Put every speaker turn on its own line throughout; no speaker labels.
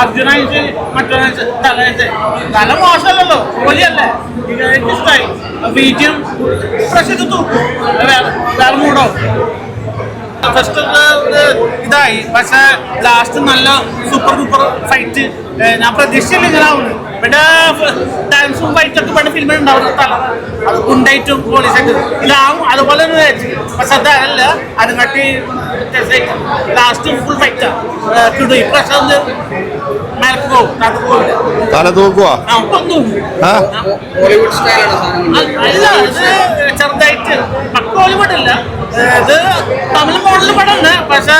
അർജുനായിട്ട് മറ്റൊരാഴ്ച തല മോശമല്ലല്ലോ പൊളിയല്ലേ എനിക്ക് ഇഷ്ടമായി ബീജും പ്രശ്നം തൂക്കും. മൂടോ? ഫസ്റ്റ് ഇതായി. പക്ഷെ ലാസ്റ്റ് നല്ല സൂപ്പർ സൂപ്പർ ഫൈറ്റ് ഞാൻ പ്രതീക്ഷിച്ചില്ല ഇങ്ങനെ ആവുന്നു ഇവിടെ ഡാൻസും ഫൈറ്റൊക്കെ ഇവിടെ ഫിലിമിൽ ഉണ്ടാവുന്ന സ്ഥലം അത് ഗുണ്ടായിട്ടും പോലീസായിട്ട് ഇതാവും. അതുപോലെ തന്നെ വിചാരിച്ചു പക്ഷെ അതല്ല അത് കട്ടി ലാസ്റ്റ് ഫുൾ ഫൈറ്റ് കിടും. ഇപ്രാവശ്യം മേലക്ക് പോകും അത്
തല
അല്ല ഇത് ചെറുതായിട്ട് പക്ക ഹോളിവുഡ് അല്ല. ഇത് തമിഴ് മോഡൽ പടമാണ് പക്ഷെ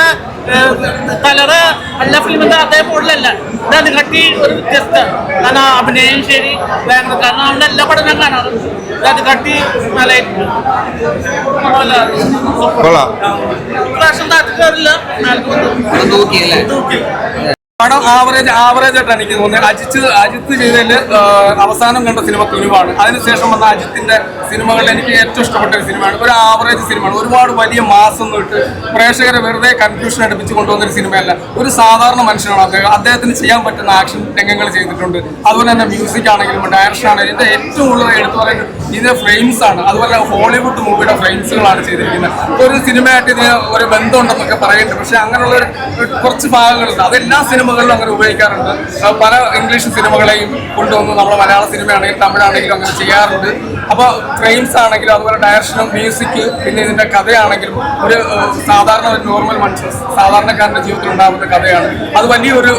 കലറ് എല്ലാ ഫിലിമിന്റെ അതേ മോഡലല്ല. ഇത് അത് കട്ടി ഒരു വ്യത്യസ്ത. കാരണം അഭിനയം ശരി വേഗം കാരണം അവിടെ എല്ലാ പടം ഞാൻ കാണാറ് ഇത് അത് കട്ടി
നല്ല
ഇപ്രാവശ്യം കയറില്ല
നോക്കിയല്ലേ
തൂക്കി
പടം ആവറേജ് ആവറേജ് ആയിട്ടാണ് എനിക്ക് തോന്നുന്നത്. അജിത്ത് അജിത്ത് ചെയ്തതിൽ അവസാനം കണ്ട സിനിമ തുനിവാണ് അതിനുശേഷം വന്ന അജിത്തിന്റെ സിനിമകളിൽ എനിക്ക് ഏറ്റവും ഇഷ്ടപ്പെട്ട ഒരു സിനിമയാണ്. ഒരു ആവറേജ് സിനിമയാണ്. ഒരുപാട് വലിയ മാസം ഇട്ട് പ്രേക്ഷകരെ വെറുതെ കൺഫ്യൂഷൻ അടുപ്പിച്ച് കൊണ്ടുവന്നൊരു സിനിമയല്ല. ഒരു സാധാരണ മനുഷ്യനാണ് അദ്ദേഹം. അദ്ദേഹത്തിന് ചെയ്യാൻ പറ്റുന്ന ആക്ഷൻ രംഗങ്ങൾ ചെയ്തിട്ടുണ്ട്. അതുപോലെ തന്നെ മ്യൂസിക് ആണെങ്കിലും ഡയറക്ഷൻ ആണെങ്കിലും ഇതിന്റെ ഏറ്റവും കൂടുതൽ എടുത്തു പറയുന്നത് ഇതിന്റെ ഫ്രെയിംസ് ആണ്. അതുപോലെ ഹോളിവുഡ് മൂവിയുടെ ഫ്രെയിംസുകളാണ് ചെയ്തിരിക്കുന്നത്. ഒരു സിനിമയായിട്ട് ഇതിന് ഒരു ബന്ധമുണ്ടെന്നൊക്കെ പറയുന്നുണ്ട് പക്ഷെ അങ്ങനെയുള്ള കുറച്ച് ഭാഗങ്ങളുണ്ട്. അതെല്ലാ സിനിമകളിലും അങ്ങനെ ഉപയോഗിക്കാറുണ്ട്. പല ഇംഗ്ലീഷ് സിനിമകളെയും കൊണ്ടുവന്ന് നമ്മുടെ മലയാള സിനിമയാണെങ്കിലും തമിഴാണെങ്കിലും അങ്ങനെ ചെയ്യാറുണ്ട്. അപ്പോൾ ഫ്രെയിംസ് ആണെങ്കിലും അതുപോലെ ഡയറക്ഷനും മ്യൂസിക് പിന്നെ ഇതിന്റെ കഥയാണെങ്കിലും ഒരു സാധാരണ ഒരു നോർമൽ മനുഷ്യൻ സാധാരണക്കാരന്റെ ജീവിതത്തിൽ ഉണ്ടാകുന്ന കഥയാണ്. അത് വലിയൊരു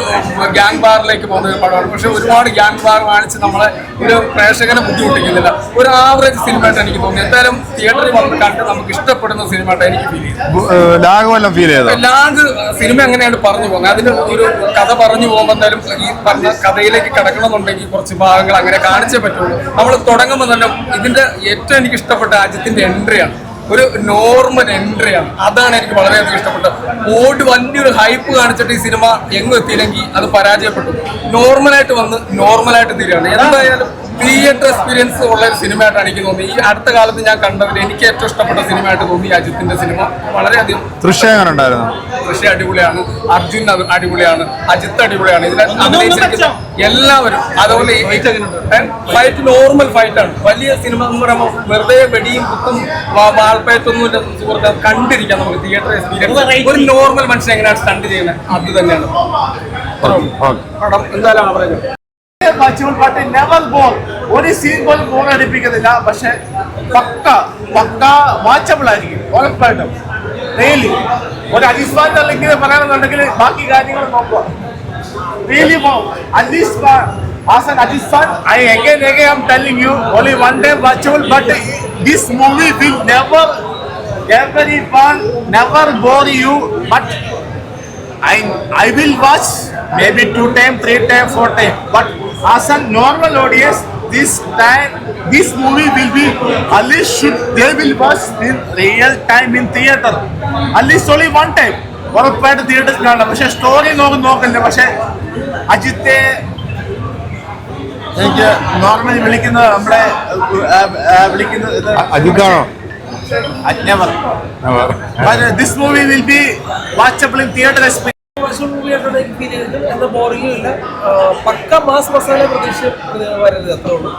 ഗ്യാങ് ബാറിലേക്ക് പോകുന്ന ഒരു പടമാണ്. പക്ഷെ ഒരുപാട് ഗ്യാങ് ബാർ കാണിച്ച് നമ്മളെ ഒരു പ്രേക്ഷകനെ ബുദ്ധിമുട്ടിക്കുന്നില്ല. ഒരു ആവറേജ് സിനിമയായിട്ട് എനിക്ക് തോന്നി എന്തായാലും തിയേറ്ററിൽ വന്ന് കണ്ട് നമുക്ക് ഇഷ്ടപ്പെടുന്ന സിനിമയായിട്ട് എനിക്ക് ഫീൽ ചെയ്തു
ലാഗ് ഫീൽ ചെയ്തോ?
ലാഗ് സിനിമ അങ്ങനെയാണ് പറഞ്ഞു പോകുന്നത്? അതിന് ഒരു കഥ പറഞ്ഞു പോകുമ്പോൾ എന്തായാലും ഈ പറഞ്ഞ കഥയിലേക്ക് കിടക്കണമെന്നുണ്ടെങ്കിൽ കുറച്ച് ഭാഗങ്ങൾ അങ്ങനെ കാണിച്ചേ പറ്റുള്ളൂ. നമ്മൾ തുടങ്ങുമ്പോൾ തന്നെ ഇതിന്റെ ഏറ്റവും എനിക്ക് ഇഷ്ടപ്പെട്ട രാജ്യത്തിന്റെ എൻട്രിയാണ്. ഒരു നോർമൽ എൻട്രിയാണ്. അതാണ് എനിക്ക് വളരെയധികം ഇഷ്ടപ്പെട്ടത്. ഓട് വലിയൊരു ഹൈപ്പ് കാണിച്ചിട്ട് ഈ സിനിമ എങ്ങും എത്തിയില്ലെങ്കിൽ അത് പരാജയപ്പെട്ടു. നോർമലായിട്ട് വന്ന് നോർമലായിട്ട് തീരുകയാണ്. എന്തായാലും തിയേറ്റർ എക്സ്പീരിയൻസ് ഉള്ള ഒരു സിനിമയായിട്ടാണ് എനിക്ക് തോന്നി ഈ അടുത്ത കാലത്ത് ഞാൻ കണ്ടതിൽ എനിക്ക് ഏറ്റവും ഇഷ്ടപ്പെട്ട സിനിമയായിട്ട് തോന്നി അജിത്തിന്റെ സിനിമ. വളരെയധികം
ദൃശ്യം എങ്ങനെ ഉണ്ടായിരുന്നു?
ഋഷി അടിപൊളിയാണ്. അർജുൻ അടിപൊളിയാണ്. അജിത്ത് അടിപൊളിയാണ്. അഭിനയിച്ചിരിക്കുന്ന എല്ലാവരും അതുപോലെ ഫൈറ്റ് നോർമൽ ഫൈറ്റ് ആണ്. വലിയ സിനിമ എന്ന് പറയുമ്പോൾ വെറുതെ വെടിയും കുത്തും വാ- വാൾപ്പയത്തൊന്നും സുഹൃത്തുക്കൾ സുഹൃത്ത് കണ്ടിരിക്കാം നമുക്ക് തിയേറ്റർ എക്സ്പീരിയൻസ് ഒരു നോർമൽ മനുഷ്യൻ എങ്ങനെയാണ് സ്റ്റണ്ട് ചെയ്യുന്നത്? അത് തന്നെയാണ്. പടം എന്തായാലും ആവറേജ്
വാച്ചബിൾ പാട്ട് നെവർ ബോൾ ഒരു സീൻ പോലും ബോൾ അടിപ്പിക്കുന്നില്ല പക്ഷെ പക്ക പക്ക വാച്ചബിൾ ആയിരിക്കും ഉറപ്പായിട്ടും ഡെയിലി ഒരു അജിസ്മാൻ അല്ലെങ്കിൽ പറയാണെന്നുണ്ടെങ്കിൽ ബാക്കി കാര്യങ്ങൾ നോക്കുക റിയലി അജിസ്മാൻ as an അജിസ്മാൻ I again again I'm telling you only one day watchable but this movie will never everyone never bore you but I I will watch maybe two time, three time, four time. But as a normal audience, this time this movie will be at least should they will watch in real time in theater. At least only one time. ഉറപ്പായിട്ട് തിയേറ്ററിൽ കാണണം പക്ഷെ story നോക്കും നോക്കണ്ട പക്ഷെ അജിത്തെ എനിക്ക് normally വിളിക്കുന്നത് നമ്മുടെ വിളിക്കുന്നത്
അജിത്താണോ
never. But uh, this movie will be watchable
feel ചെയ്തത് എന്താ ബോറിംഗും ഇല്ല. പക്ക മാസ് മസാല പ്രതീക്ഷ വരരുത് അത്രേ ഉള്ളൂ.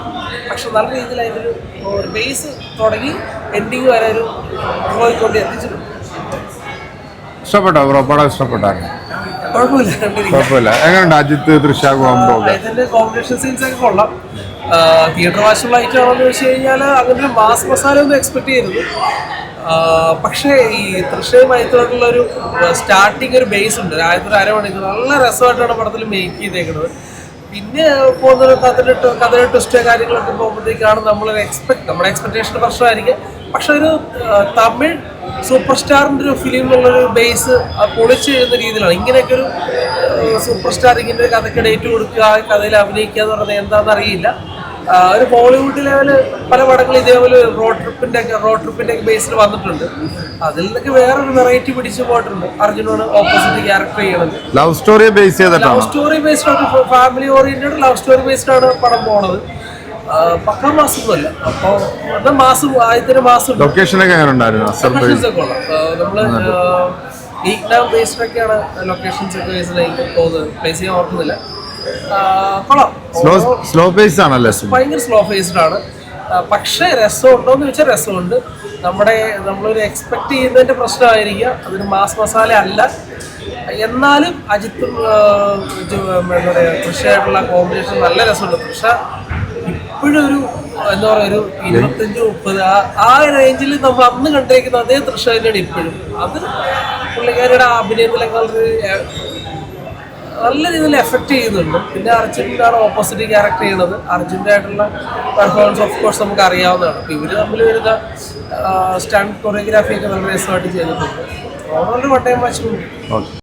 പക്ഷെ നല്ല രീതിയിൽ അതിനൊരു ഒരു ബേസ് തുടങ്ങി എൻഡിങ് വരെ ഒരു പോയിക്കൊണ്ട് എത്തിച്ചിട്ടുണ്ട്.
ഇഷ്ടപ്പെട്ടോ ബ്രോ? പടം ഇഷ്ടപ്പെട്ടായിരുന്നു
കുഴപ്പമില്ല
എങ്ങനെയുണ്ട് അജിത്ത് കോംബോ ഒക്കെ?
ഇതിന്റെ കോമ്പിനേഷൻ സീൻസ് ഒക്കെ കൊള്ളാം. തിയേറ്റർ വാഷുള്ള ഐറ്റം ആണെന്ന് വെച്ച് കഴിഞ്ഞാൽ അങ്ങനെ മാസ് മസാല ഒന്നും എക്സ്പെക്ട് ചെയ്യരുത്. പക്ഷേ ഈ തൃശ്ശയുമായിട്ടുള്ള ഒരു സ്റ്റാർട്ടിങ് ഒരു ബേസ് ഉണ്ട്. ഒരു അരമണിക്കൂർ നല്ല രസമായിട്ടാണ് പടത്തിൽ മേക്ക് ചെയ്തേക്കുന്നത്. പിന്നെ പോകുന്ന കഥയുടെ കഥയുടെ ട്വിസ്റ്റ് കാര്യങ്ങളൊക്കെ പോകുമ്പോഴത്തേക്കാണ് നമ്മളൊരു എക്സ്പെക്ട് നമ്മുടെ എക്സ്പെക്ടേഷൻ പ്രശ്നമായിരിക്കും. പക്ഷെ ഒരു തമിഴ് സൂപ്പർ സ്റ്റാറിന്റെ ഒരു ഫിലിമിനുള്ളൊരു ബേസ് പൊളിച്ച് എഴുതുന്ന രീതിയിലാണ്. ഇങ്ങനെയൊക്കെ ഒരു സൂപ്പർ സ്റ്റാർ ഇങ്ങനെ ഒരു കഥയ്ക്ക് ഡേറ്റ് കൊടുക്കുക കഥയിൽ അഭിനയിക്കുക എന്ന് പറയുന്നത് എന്താണെന്ന് അറിയില്ല. ഒരു ബോളിവുഡ് ലെവൽ പല പടങ്ങൾ ഇതേപോലെ റോഡ് ട്രിപ്പിന്റെ ഒക്കെ റോഡ് ട്രിപ്പിന്റെ ഒക്കെ ബേസിൽ വന്നിട്ടുണ്ട്. അതിൽ നിന്നൊക്കെ വേറൊരു വെറൈറ്റി പിടിച്ചു പോയിട്ടുണ്ട്. അർജുനോട് ഓപ്പോസിറ്റ് ക്യാരക്ടർ ചെയ്യണത്.
Love story base
love story based ആണ്. Family oriented love story based ആണ് പടം പോണത്. ആ, പക്ക മാസമൊന്നുമല്ല അപ്പോൾ എന്നാൽ മാസം ആദ്യത്തെ മാസം
ലൊക്കേഷനൊക്കെ അസർ
ലൊക്കേഷൻസ് ഒക്കെ ഉള്ള. നമ്മൾ വിയറ്റ്നാം ബേസ്ഡൊക്കെയാണ് ലൊക്കേഷൻസ് ഒക്കെ ബേസ്ഡ് എനിക്ക് തോന്നുന്നത് പ്ലേസ് ചെയ്യാൻ ഓർക്കുന്നില്ല. കൊള്ളാം.
സ്ലോ സ്ലോ പേസ് ആണല്ലേ
ഭയങ്കര സ്ലോ ഫേസ്ഡ് ആണ്. പക്ഷേ രസമുണ്ടോ എന്ന് ചോദിച്ചാൽ രസമുണ്ട്. നമ്മുടെ നമ്മളൊരു എക്സ്പെക്ട് ചെയ്യുന്നതിന്റെ പ്രശ്നമായിരിക്കുക അതൊരു മാസ് മസാല അല്ല. എന്നാലും അജിത്തും എന്താ പറയുക കൃഷിയായിട്ടുള്ള കോമ്പിനേഷൻ നല്ല രസമുണ്ട്. പക്ഷെ ഇപ്പോഴും ഒരു എന്താ പറയുക ഒരു ഇരുപത്തഞ്ച് മുപ്പത് ആ റേഞ്ചിൽ നമ്മൾ അന്ന് കണ്ടിരിക്കുന്ന അതേ തൃശ്ശ തന്നെയാണ് ഇപ്പോഴും. അത് പുള്ളിക്കാരുടെ ആ അഭിനയത്തിലൊക്കെ വളരെ ഏ, നല്ല രീതിയിൽ എഫക്റ്റ് ചെയ്യുന്നുണ്ട്. പിന്നെ അർജുനാണ് ഓപ്പോസിറ്റ് ക്യാരക്ടർ ചെയ്യുന്നത് അർജുന്റെ ആയിട്ടുള്ള പെർഫോമൻസ് ഓഫ് കോഴ്സ് നമുക്ക് അറിയാവുന്നതാണ്. അപ്പോൾ ഇവർ തമ്മിൽ വരുന്ന സ്റ്റാൻഡ് കൊറിയോഗ്രാഫി ഒക്കെ നല്ല രസമായിട്ട് ചെയ്തിട്ടുണ്ട്. Overall Vattayam watch